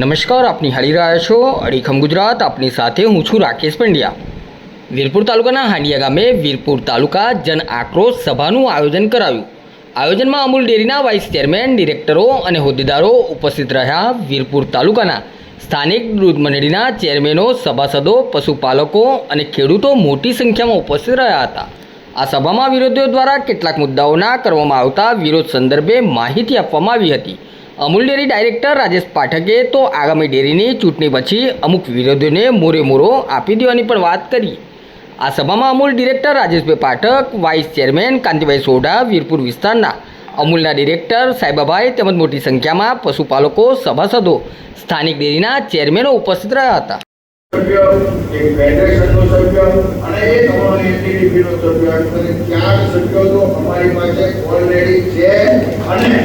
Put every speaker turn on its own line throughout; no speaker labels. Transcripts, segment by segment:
નમસ્કાર આપની હાલી રહ્યા છો અડીખમ ગુજરાત. આપની સાથે હું છું રાકેશ પંડ્યા. વીરપુર તાલુકાના હાંડિયા ગામે વીરપુર તાલુકા જન આક્રોશ સભાનું આયોજન કરાયું. આયોજનમાં અમૂલ ડેરીના વાઇસ ચેરમેન, ડિરેક્ટરો અને હોદ્દેદારો ઉપસ્થિત રહ્યા વીરપુર તાલુકાના સ્થાનિક દૂધ મંડળીના ચેરમેનો, સભાસદો, પશુપાલકો અને ખેડૂતો મોટી સંખ્યામાં ઉપસ્થિત રહ્યા હતા. આ સભામાં વિરોધીઓ દ્વારા કેટલાક મુદ્દાઓના કરવામાં આવતા વિરોધ સંદર્ભે માહિતી આપવામાં આવી હતી. અમૂલ ડેરી ડાયરેક્ટર રાજેશ પાઠકે તો આગામી ડેરીની ચૂંટણી પછી અમુક વિરોધીઓને મોરે મોરો આપી દેવાની પણ વાત કરી. આ સભામાં Amul director Rajeshbhai Pathak, vice chairman Kantibhai Sodha, Virpur વિસ્તારના અમૂલના ડિરેક્ટર સાહેબાભાઈ તેમજ મોટી સંખ્યામાં પશુપાલકો, સભાસદો, સ્થાનિક ડેરીના ચેરમેનો ઉપસ્થિત રહ્યા હતા.
અને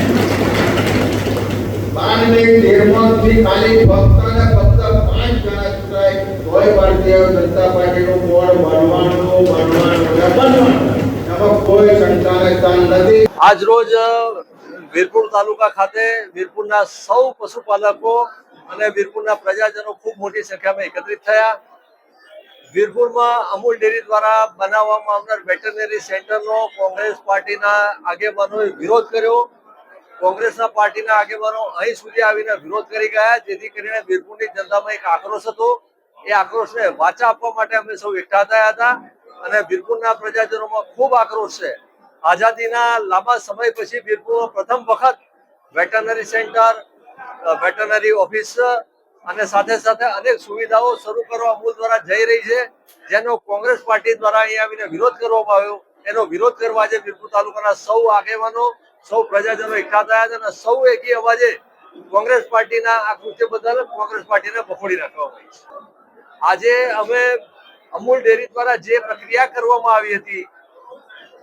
આજ રોજ વીરપુર તાલુકા ખાતે વીરપુરના સૌ પશુપાલકો અને વીરપુરના પ્રજાજનો ખૂબ મોટી સંખ્યામાં એકત્રિત થયા. વીરપુરમાં અમૂલ ડેરી દ્વારા બનાવવામાં આવનાર વેટરનરી સેન્ટરનો કોંગ્રેસ પાર્ટીના આગેવાનોએ વિરોધ કર્યો. કોંગ્રેસના પાર્ટીના આગેવાનો અહીં સુધી આવીને વિરોધ કરી ગયા. જેથી કરીને વીરપુરની જનતામાં એક આક્રોશ હતો. એ આક્રોશને વાચા આપવા માટે અમે સૌ એકઠા થયા હતા. અને વીરપુરના પ્રજાજનોમાં ખૂબ આક્રોશ છે. આઝાદીના લાંબા સમય પછી વીરપુરમાં પ્રથમ વખત વેટરનરી સેન્ટર વેટરનરી ઓફિસ, અને સાથે સાથે અનેક સુવિધાઓ શરૂ કરવા અમૂલ દ્વારા જઈ રહી છે. જેનો કોંગ્રેસ પાર્ટી દ્વારા અહીંયા આવીને વિરોધ કરવામાં આવ્યો. એનો વિરોધ કરવા આજે વીરપુર તાલુકાના સૌ આગેવાનો સૌ પ્રજાજનો એકઠા થયા છે અને સૌ એકી અવાજે કોંગ્રેસ પાર્ટીના આ કૃત્ય બદલ કોંગ્રેસ પાર્ટીને બફોડી નાખવામાં આવી છે. આજે અમે અમૂલ ડેરી દ્વારા જે પ્રક્રિયા કરવામાં આવી હતી,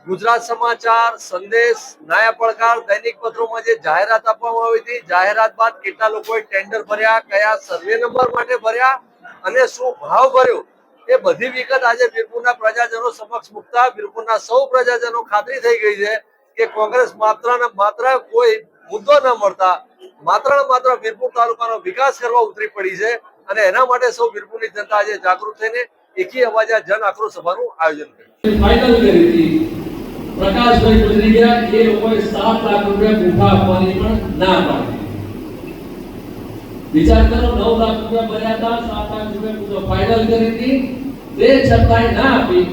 ગુજરાત સમાચાર, સંદેશ નાયા પડકાર, દૈનિક પત્રોમાં જે જાહેરાત આપવામાં આવી હતી, જાહેરાત બાદ કેટલા લોકોએ ટેન્ડર ભર્યા, કયા સર્વે નંબર માટે ભર્યા અને શું ભાવ ભર્યો, એ બધી વિગત આજે વીરપુરના પ્રજાજનો સમક્ષ મૂકતા વીરપુરના સૌ પ્રજાજનો ખાતરી થઈ ગઈ છે કે કોંગ્રેસ માત્ર ને માત્ર કોઈ મુદ્દો ન મળતા માત્ર ને માત્ર વીરપુર તાલુકાનો વિકાસ કરવા ઉતરી પડી છે અને એના માટે સૌ વીરપુરની જનતા આજે જાગૃત થઈને એકી અવાજે જન આક્રોશ સભાનું આયોજન કર્યું.
પ્રકાશભાઈ ગુજરી ગયા એ લોકોએ સાત લાખ રૂપિયા ગુફા આપવાની પણ ના પાડી. વિચાર કરો, નવ લાખ રૂપિયા ભર્યા હતા, સાત લાખ રૂપિયા ગુફા ફાઇનલ કરી હતી. તે છતાંય ના આપી,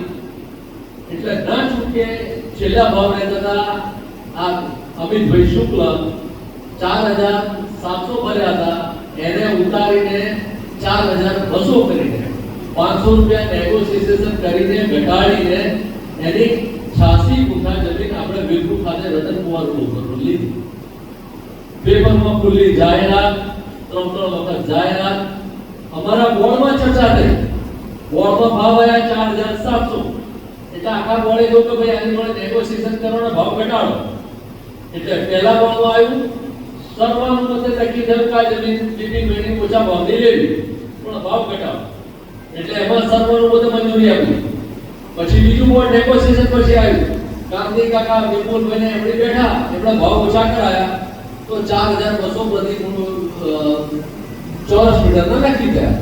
એટલે ના ચૂકે છેલ્લા ભાવ રહેતા હતા આ અમિતભાઈ શુક્લ ચાર હજાર સાતસો ભર્યા હતા. એને ઉતારીને ચાર હજાર બસો કરીને પાંચસો રૂપિયા નેગોશિએશન કરીને ઘટાડીને એની છાસી ગુઠા જમીન આપણે વીરપુર ખાતે રતન કુમાર ઉપર લીધી. પેપરમાં ખુલ્લી જાહેરાત, ત્રણ ત્રણ વખત જાહેરાત. અમારા બોર્ડમાં ચર્ચા થઈ. બોર્ડમાં ભાવ આવ્યા ચાર હજાર સાતસો. એટલે આખા બોળે કહ્યું કે ભાઈ, આની જોડે નેગોશિએશન કરો ને ભાવ ઘટાડો. એટલે પહેલા બોર્ડમાં આવ્યું સર્વાનુમતે તકી થયું કે આ જમીન બિપિન ભાઈની ઓછા ભાવની લેવી, પણ ભાવ ઘટાડો. એટલે એમાં સર્વાનુમતે મંજૂરી આપી. પછી બીજું બોર્ડ નેગોશિએશન પછી આવ્યું. ગાંધી કાકા, વિપુલભાઈને એમણે બેઠા, એમણે ભાવ ઓછા કરાયા. તો ચાર હજાર બસો પ્રતિ ચોરસ મીટરના નાખી થયા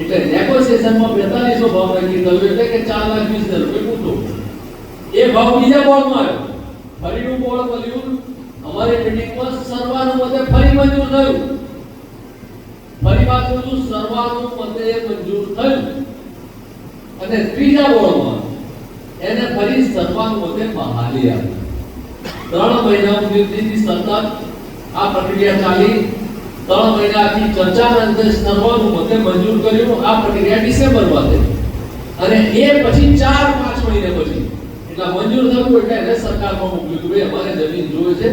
એટલે નેગોશિએશનમાં બેતાલીસો ભાવ નક્કી થયો એટલે કે ચાર લાખ વીસ હજાર રૂપિયા પૂરતો. એ ભાવ બીજા બોર્ડમાં આવ્યો. ફરીનું બોર્ડ બન્યું. અમારી મીટિંગમાં સર્વાનુમતે ફરી મંજૂર થયું. ફરી પાછું શું સર્વાનુમતે મંજૂર થયું. અને ત્રીજા બોર્ડમાં એને ફરી સર્વાનુમતે બહાલી આપી. ત્રણ મહિના સુધી સતત આ પ્રક્રિયા ચાલી. ત્રણ મહિનાથી ચર્ચાના અંતે મતે મંજૂર કર્યું. આ પ્રક્રિયા ડિસેમ્બરમાં થઈ. અને એ પછી ચાર પાંચ મહિને પછી. એટલે મંજૂર થયું એટલે એને સરકારમાં મોકલ્યું કે ભાઈ, અમારે જમીન જોઈએ છે.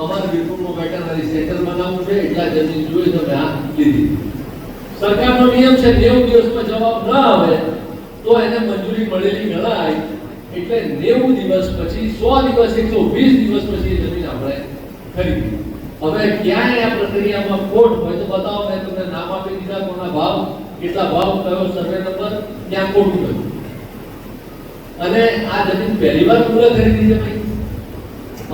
અમારે વીરપુરમાં વેટરનરી સેન્ટર બનાવવું છે. એટલા જમીન જોઈએ તો મેં આ લીધી. સરકારનો નિયમ છે 90 દિવસમાં જવાબ ન આવે, તો એને મંજૂરી મળેલી ગણાય. એટલે 90 દિવસ પછી, સો દિવસ 120 દિવસ પછી એ જમીન આપણે ખરીદી. હવે ક્યાંય આ પ્રક્રિયામાં ખોટ હોય તો બતાવો, મેં તમને નામ આપી દીધા, કોના ભાવ, કેટલા ભાવ કયો સર્વે નંબર ક્યાં ખોટું ગયું અને આ જમીન પહેલી વાર પૂરા ખરીદી ભાઈ.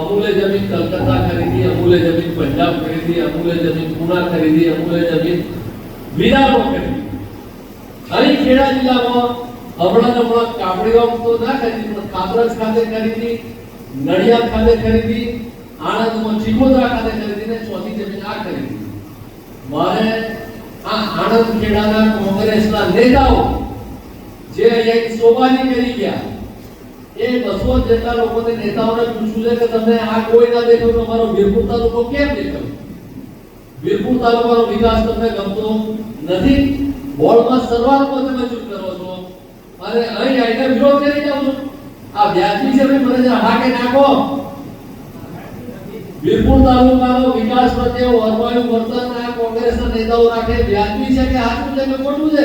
અમૂલે જમીન કલકત્તા ખરીદી, અમૂલે જમીન પંજાબ ખરીદી, અમૂલે જમીન પુના ખરીદી, અમૂલે જમીન વિરારમાં ખરીદી. અહીં ખેડા જિલ્લામાં હમણાં હમણાં કાપડીવામ તો ના ખરીદી, પણ કાપરજ ખાતે ખરીદી, નડિયાદ ખાતે ખરીદી આણંદમાં ચિકોદરા ખાતે ખરીદી ને ચોથી જમીન આ ખરીદી મારે આ આણંદ ખેડાના કોંગ્રેસના નેતાઓ જે અહીંયા શોભાની કરી ગયા, એ બસો જેટલા લોકોને નેતાઓને પૂછ્યું છે કે તમને આ કોઈ ના દેખ્યું તો અમારો વીરપુર તાલુકો કેમ દેખાયો? વીરપુર તાલુકાનો વિકાસ તમને ગમતો નથી? બોર્ડમાં શરૂઆતમાં તમે ચૂપ કરો છો? અને અહીં આઈને વિરોધ કરી જાઓ છો? આ વ્યાજબી છે મને હા કે નાખો. વીરપુર તાલુકાનો વિકાસ પ્રત્યે વરવાયું વર્તન આ કોંગ્રેસના નેતાઓ રાખે વ્યાજબી છે કે સાચું છે કે ખોટું છે?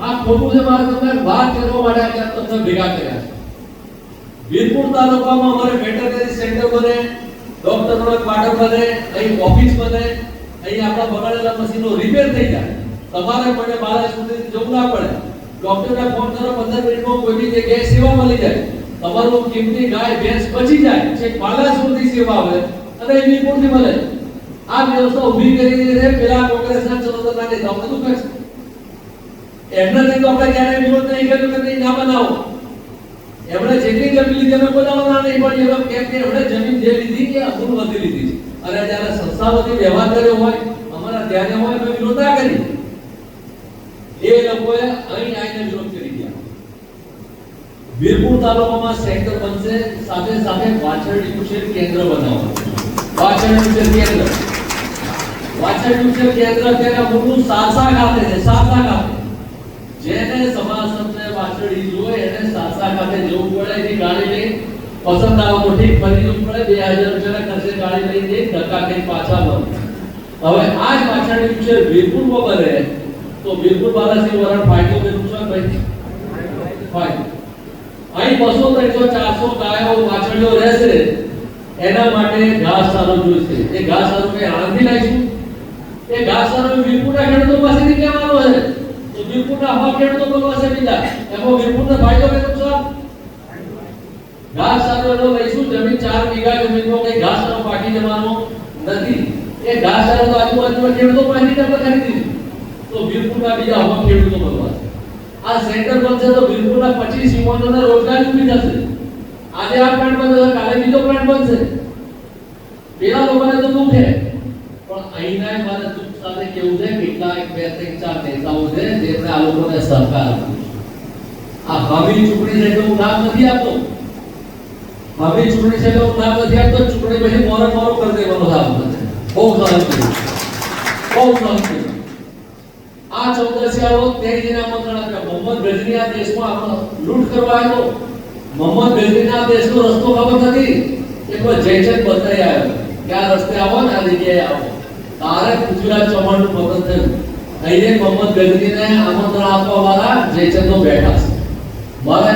આ ખોટું છે મારે તમને વાત કરવા માટે આજે તમને ભેગા કર્યા છે. વીરપુર તાલુકામાં અમારે વેટરનરી સેન્ટર બને ડોક્ટરનો ક્વાર્ટર બને, અહીં ઓફિસ બને, અહીં આપણા બગાડેલા મશીનો રિપેર થઈ જાય. તમારે મને બારા સુધી જવું ના પડે. ડોક્ટરને ફોન કરો 15 મિનિટમાં કોઈ બી જગ્યાએ સેવા મળી જાય. તમારું કિંમતી ગાય ભેંસ બચી જાય છે પાલા સુધી સેવા આવે અને એની પૂર્તિ મળે. આ વ્યવસ્થા ઊભી કરી છે પેલા કોંગ્રેસના ચલોતરના નેતાઓ બધું કહે છે. એમનાથી તો આપણે ક્યારેય વિરોધ નહીં કર્યો કે નહીં ના બનાવો. એમણે જેટલી જમીન લીધી અમે બનાવવાના નહીં, પણ એમ કેમ કે એમણે જમીન જે લીધી કે અસુર વધી લીધી અને જ્યારે સંસ્થા વતી વ્યવહાર કર્યો હોય, અમારા ધ્યાને હોય, અમે વિરોધ ના કરી એ લોકોએ અહીં આવીને વિરોધ વીરપુર તાલુકામાં સેન્ટર બનશે. સાથે સાથે વાછરડી ઉછેર કેન્દ્ર બનાવવાનું વાછરડી ઉછેર કેન્દ્ર. વાછરડી ઉછેર કેન્દ્ર તેના મૂળનું સાસા ખાતે છે, સાસા ખાતે. જેને સમાસમને વાછરડી જોઈએ એને સાસા ખાતે જવું પડે. એની ગાડી લઈ પસંદ આવે તો ઠીક, ફરી જવું પડે. બે હજાર રૂપિયાના ખર્ચે ગાડી લઈ જઈ ધક્કા ખાઈ પાછા વળો હવે આ જ વાછરડી ઉછેર વીરપુરમાં બને તો વીરપુર બાલાસિંહ વરણ ફાયદો કે નુકસાન ભાઈ? અહીં બસો ત્રણસો ચારસો ગાયો વાછરડીઓ રહેશે. એના માટે ઘાસ ઘાસચારો જોઈશે. એ ઘાસ સારું કઈ આણંદથી લાવીશું? એ ઘાસ ઘાસચારો વીરપુરના ખેડૂતો પાસેથી લેવાનો છે તો વીરપુરના હવા ખેડૂતો પાસે બીજા. એમાં વીરપુરને ફાયદો કે નુકસાન ઘાસચારો એનો લઈશું. જમીન ચાર વીઘા જમીનમાં કઈ ઘાસચારો પાકી જવાનો નથી. એ ઘાસચારો તો આજુબાજુના ખેડૂતો પાસેથી આપણે ખરીદીશું તો વીરપુરના બીજા હવા ખેડૂતો બનવા. આ સેન્ટર બનશે તો વીરપુરના 25 યુવાનોને રોજગારી ઊભી થશે. આજે આ પ્લાન્ટ બનશે કાલે બીજો પ્લાન્ટ બનશે પેલા લોકોને તો દુઃખ છે. પણ અહીંના મારે દુઃખ સાથે કેવું છે? કેટલાક બે, ત્રણ, ચાર નેતાઓ છે, જેમને આ લોકોને સહકાર આ ભાવિ ચૂંટણી છે તો હું નામ નથી આપતો. ભાવિ ચૂંટણી છે તો હું નામ નથી આપતો. ચૂંટણી પછી મોરે મોરો કરી દેવાનો વખતે. બહુ સારું બહુ કર્યું. આ ચૌદસિયાઓ તેજીના મંત્રણ આપ્યા. મોહમ્મદ ગજની આ દેશમાં આપણો લૂંટ કરવા આવ્યો. મોહમ્મદ ગજની દેશનો રસ્તો ખબર નથી. એક વાર જયચંદ બતાઈ આવ્યો. કે આ રસ્તે આવો ને આ જગ્યાએ આવો. તારે પૃથ્વીરાજ ચૌહાણનું પતન થયું. અહીંયા મોહમ્મદ ગજનીને આમંત્રણ આપવા વાળા જયચંદો બેઠા છે. મારે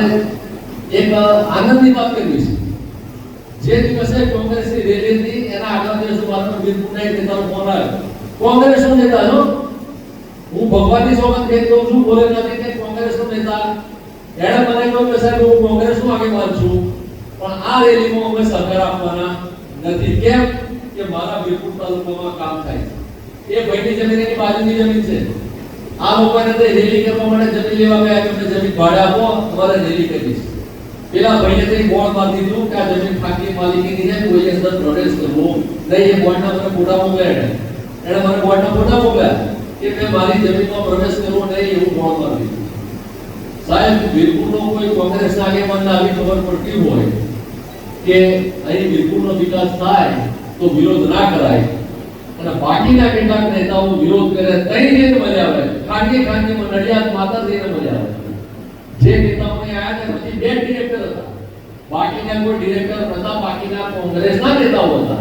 એક આનંદની વાત કરવી છે. જે દિવસે કોંગ્રેસની રેલી હતી એના આગળ દિવસે મારો વીરપુરના એક નેતાનો ફોન આવ્યો. કોંગ્રેસનો નેતા છો? હું ભગવાનની સોગંદ દઉં છું બોલે નથી કે કોંગ્રેસનો નેતા. એણે મને કહ્યું કે સાહેબ, હું કોંગ્રેસનો આગેવાન છું, પણ આ રેલીમાં અમે સહકાર આપવાના નથી. કેમ? કે મારા વીરપુર તાલુકામાં કામ થાય છે. એ ભાઈની જમીન એની બાજુની જમીન છે. આ લોકોને તે રેલી કરવા માટે જમીન લેવા ગયા કે જમીન ભાડે આપો? અમારે રેલી કરવી છે. પેલા ભાઈને તે બોર્ડ મારી દીધું કે આ જમીન ખાનગી માલિકીની છે કોઈ અંદર પ્રવેશ કરવો. નહીં, એ બોર્ડના મને ફોટા મોકલ્યા એણે મને બોર્ડના ફોટા મોકલ્યા. કે મેં મારી જમીનમાં પ્રવેશ કરવો નહીં એવું બોર્ડ મારી દીધું સાહેબ વીરપુરનો કોઈ કોંગ્રેસના આગેવાનને આવી ખબર પડતી હોય કે અહીં વીરપુરનો વિકાસ થાય તો વિરોધ ના કરાય અને બાકીના કેટલાક નેતાઓ વિરોધ કરે તઈ જઈને મજા આવે ખાનગી ખાનગી નડિયાદ માતા જઈને મજા આવે જે નેતાઓને આયા તે પછી બે ડિરેક્ટર હતા બાકીના કોઈ ડિરેક્ટર નતા બાકીના કોંગ્રેસના નેતાઓ હતા